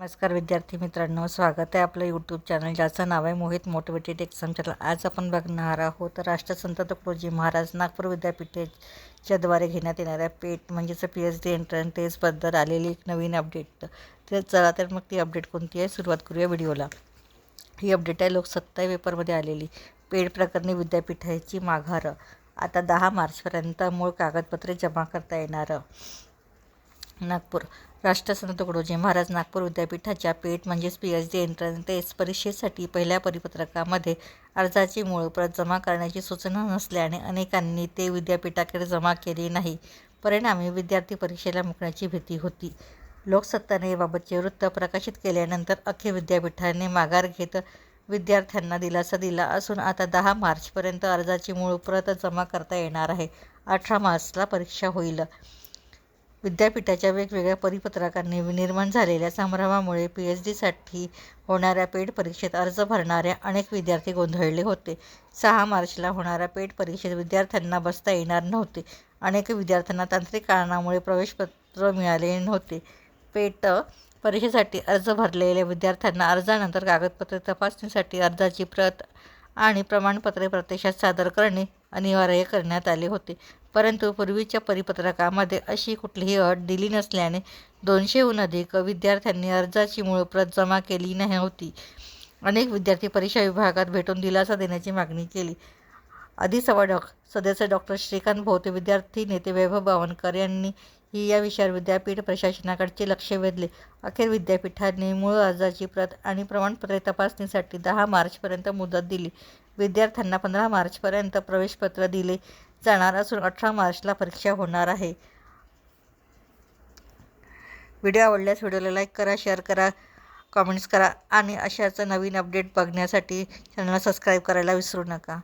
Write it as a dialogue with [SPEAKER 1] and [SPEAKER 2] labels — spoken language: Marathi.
[SPEAKER 1] नमस्कार विद्यार्थी मित्रांनो स्वागत आहे आपलं यूट्यूब चॅनल ज्याचं नाव आहे मोहित मोटिवेटेड एक्झाम चॅनल आज आपण बघणार आहोत राष्ट्रसंत तुकडोजी महाराज नागपूर द्वारे घेण्यात येणाऱ्या पेट e म्हणजेच पी एच डी एंट्रन्स टेस्टबद्दल आलेली एक नवीन अपडेट तर चला तर मग ती अपडेट कोणती आहे सुरुवात करूया व्हिडिओला ही अपडेट आहे लोकसत्ता पेपरमध्ये आलेली पेड e प्रकरणी विद्यापीठाची माघार आता दहा मार्चपर्यंत मूळ कागदपत्रे जमा करता येणार नागपूर राष्ट्रसंत तुकडोजी महाराज नागपूर विद्यापीठाच्या पेट म्हणजेच पी एच डी एंट्रन्स परीक्षेसाठी पहिल्या परिपत्रकामध्ये अर्जाची मूळ प्रत जमा करण्याची सूचना नसल्याने अनेकांनी ते विद्यापीठाकडे जमा केले नाही परिणामी विद्यार्थी परीक्षेला मुकण्याची भीती होती लोकसत्ताने याबाबतचे वृत्त प्रकाशित केल्यानंतर अखेर विद्यापीठाने माघार घेत विद्यार्थ्यांना दिलासा दिला असून आता दहा मार्चपर्यंत अर्जाची मूळ प्रत जमा करता येणार आहे अठरा मार्चला परीक्षा होईल विद्यापीठाच्या वेगवेगळ्या परिपत्रकांनी निर्माण झालेल्या संभ्रमामुळे पी एच डीसाठी होणाऱ्या पेट परीक्षेत अर्ज भरणाऱ्या अनेक विद्यार्थी गोंधळले होते सहा मार्चला होणाऱ्या पेट परीक्षेत विद्यार्थ्यांना बसता येणार नव्हते अनेक विद्यार्थ्यांना तांत्रिक कारणामुळे प्रवेशपत्र मिळाले नव्हते पेट परीक्षेसाठी अर्ज भरलेल्या विद्यार्थ्यांना अर्जानंतर कागदपत्रे तपासणीसाठी अर्जाची प्रत आणि प्रमाणपत्रे प्रत्यक्षात सादर करणे अनिवार्य करण्यात आले होते परंतु पूर्वीच्या परिपत्रकामध्ये अशी कुठलीही अट दिली नसल्याने दोनशेहून अधिक विद्यार्थ्यांनी अर्जाची मूळ प्रत जमा केली नाही होती अनेक विद्यार्थी परीक्षा विभागात भेटून दिलासा देण्याची मागणी केली आधी सवा अधिसंवादक सदस्य डॉक्टर श्रीकांत भोवते विद्यार्थी नेते वैभव बावनकर यांनी ही या विषयावर विद्यापीठ प्रशासनाकडचे लक्ष वेधले अखेर विद्यापीठाने मूळ अर्जाची प्रत आणि प्रमाणपत्रे तपासणीसाठी दहा मार्चपर्यंत मुदत दिली विद्यार्थ्यांना पंधरा मार्चपर्यंत प्रवेशपत्र दिले जाणार असून अठरा मार्चला परीक्षा होणार आहे व्हिडिओ आवडल्यास व्हिडिओला लाईक करा शेअर करा कॉमेंट्स करा आणि अशाच नवीन अपडेट बघण्यासाठी चॅनलला सबस्क्राईब करायला विसरू नका